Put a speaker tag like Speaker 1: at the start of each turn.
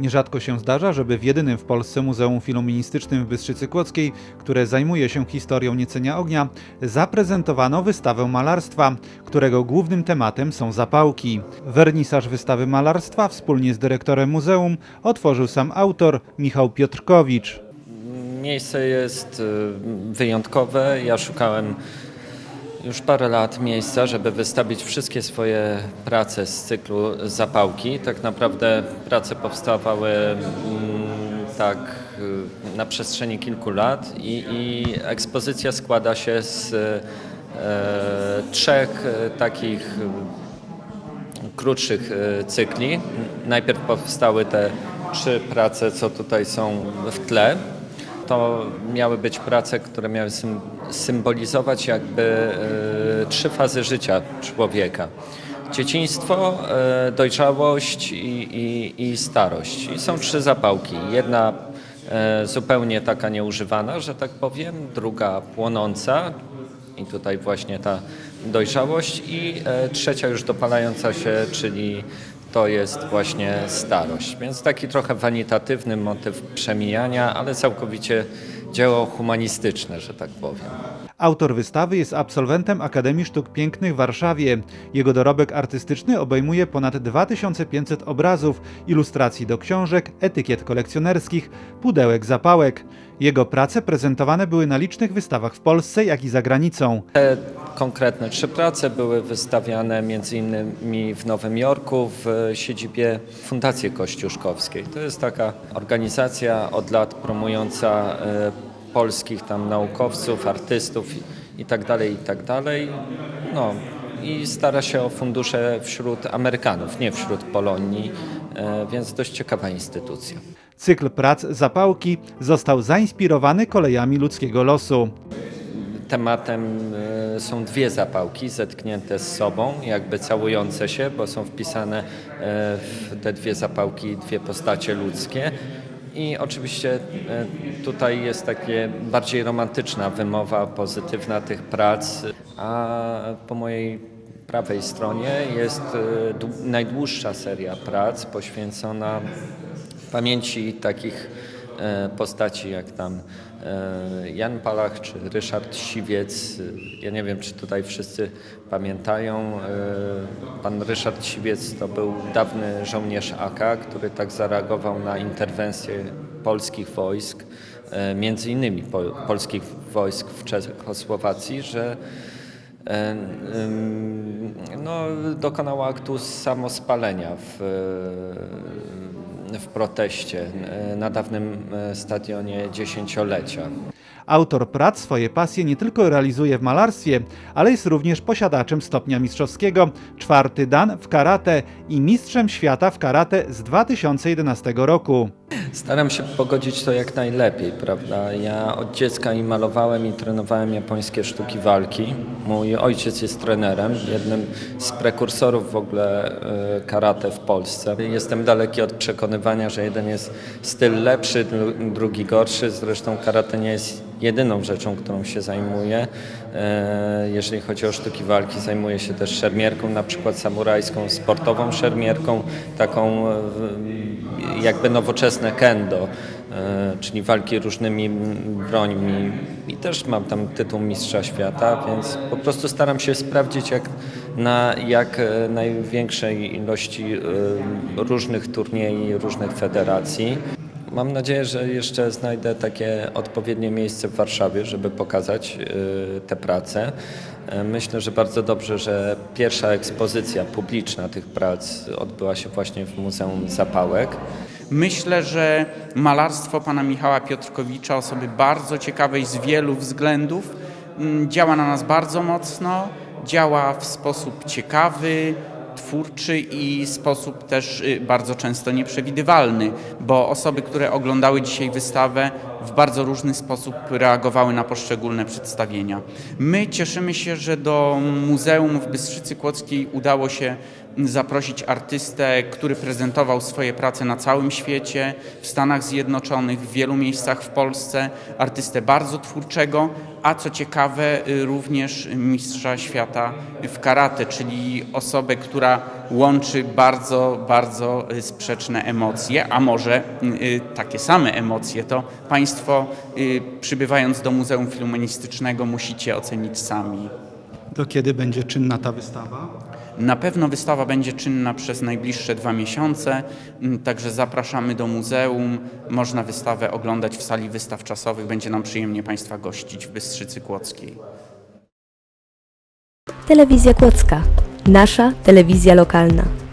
Speaker 1: Nierzadko się zdarza, żeby w jedynym w Polsce Muzeum Filuministycznym w Bystrzycy Kłodzkiej, które zajmuje się historią niecenia ognia, zaprezentowano wystawę malarstwa, którego głównym tematem są zapałki. Wernisaż wystawy malarstwa wspólnie z dyrektorem muzeum otworzył sam autor Michał Piotrkowicz.
Speaker 2: Miejsce jest y, wyjątkowe. Ja szukałem już parę lat miejsca, żeby wystawić wszystkie swoje prace z cyklu Zapałki. Tak naprawdę prace powstawały mm, tak na przestrzeni kilku lat i, i ekspozycja składa się z e, trzech e, takich krótszych e, cykli. Najpierw powstały te trzy prace, co tutaj są w tle. To miały być prace, które miały sym- symbolizować jakby e, trzy fazy życia człowieka. Dzieciństwo, e, dojrzałość i, i, i starość. I są trzy zapałki. Jedna e, zupełnie taka nieużywana, że tak powiem, druga płonąca, i tutaj właśnie ta dojrzałość i trzecia już dopalająca się, czyli to jest właśnie starość. Więc taki trochę wanitatywny motyw przemijania, ale całkowicie dzieło humanistyczne, że tak powiem.
Speaker 1: Autor wystawy jest absolwentem Akademii Sztuk Pięknych w Warszawie. Jego dorobek artystyczny obejmuje ponad 2500 obrazów, ilustracji do książek, etykiet kolekcjonerskich, pudełek zapałek. Jego prace prezentowane były na licznych wystawach w Polsce, jak i za granicą.
Speaker 2: Te konkretne trzy prace były wystawiane innymi w Nowym Jorku w siedzibie Fundacji Kościuszkowskiej. To jest taka organizacja od lat promująca e, polskich tam naukowców, artystów i, i tak dalej, i tak dalej. No, i stara się o fundusze wśród Amerykanów, nie wśród Polonii, e, więc dość ciekawa instytucja.
Speaker 1: Cykl prac Zapałki został zainspirowany kolejami ludzkiego losu.
Speaker 2: Tematem e, są dwie zapałki zetknięte z sobą, jakby całujące się, bo są wpisane e, w te dwie zapałki dwie postacie ludzkie. I oczywiście e, tutaj jest takie bardziej romantyczna wymowa pozytywna tych prac, a po mojej prawej stronie jest e, dłu- najdłuższa seria prac poświęcona pamięci takich postaci jak tam e, Jan Palach czy Ryszard Siwiec. Ja nie wiem, czy tutaj wszyscy pamiętają. e, Pan Ryszard Siwiec to był dawny żołnierz AK, który tak zareagował na interwencję polskich wojsk, e, między innymi po, polskich wojsk w Czechosłowacji, że e, no, dokonał aktu samospalenia w, w proteście e, na dawnym e, stadionie dziesięciolecia.
Speaker 1: Autor prac swoje pasje nie tylko realizuje w malarstwie, ale jest również posiadaczem stopnia mistrzowskiego, czwarty dan w karate i mistrzem świata w karate z 2011 roku.
Speaker 2: Staram się pogodzić to jak najlepiej, prawda? Ja od dziecka i malowałem i trenowałem japońskie sztuki walki. Mój ojciec jest trenerem, jednym z prekursorów w ogóle e, karate w Polsce. Jestem daleki od przekonywania, że jeden jest styl lepszy, dru- drugi gorszy. Zresztą karate nie jest jedyną rzeczą, którą się zajmuję. E, Jeżeli chodzi o sztuki walki, zajmuję się też szermierką, na przykład samurajską, sportową szermierką, taką e, w- nowoczesne kendo, e, czyli walki różnymi brońmi. I też mam tam tytuł mistrza świata, więc po prostu staram się sprawdzić jak na jak e, największej ilości e, różnych turniejów, różnych federacji. Mam nadzieję, że jeszcze znajdę takie odpowiednie miejsce w Warszawie, żeby pokazać e, te prace. E, Myślę, że bardzo dobrze, że pierwsza ekspozycja publiczna tych prac odbyła się właśnie w Muzeum Zapałek.
Speaker 3: Myślę, że malarstwo pana Michała Piotrkowicza, osoby bardzo ciekawej z wielu względów, mm, działa na nas bardzo mocno, działa w sposób ciekawy, twórczy i sposób też y, bardzo często nieprzewidywalny, bo osoby, które oglądały dzisiaj wystawę, w bardzo różny sposób reagowały na poszczególne przedstawienia. My cieszymy się, że do Muzeum w Bystrzycy Kłodzkiej udało się zaprosić artystę, który prezentował swoje prace na całym świecie, w Stanach Zjednoczonych, w wielu miejscach w Polsce, artystę bardzo twórczego, a co ciekawe y, również mistrza świata w karate, czyli osobę, która łączy bardzo, bardzo y, sprzeczne emocje, a może y, takie same emocje, to Państwo przybywając do Muzeum Filumenistycznego musicie ocenić sami.
Speaker 1: Do kiedy będzie czynna ta wystawa?
Speaker 3: Na pewno wystawa będzie czynna przez najbliższe dwa miesiące, m, także zapraszamy do muzeum. Można wystawę oglądać w sali wystaw czasowych. Będzie nam przyjemnie Państwa gościć w Bystrzycy Kłodzkiej.
Speaker 4: Telewizja Kłodzka. Nasza telewizja lokalna.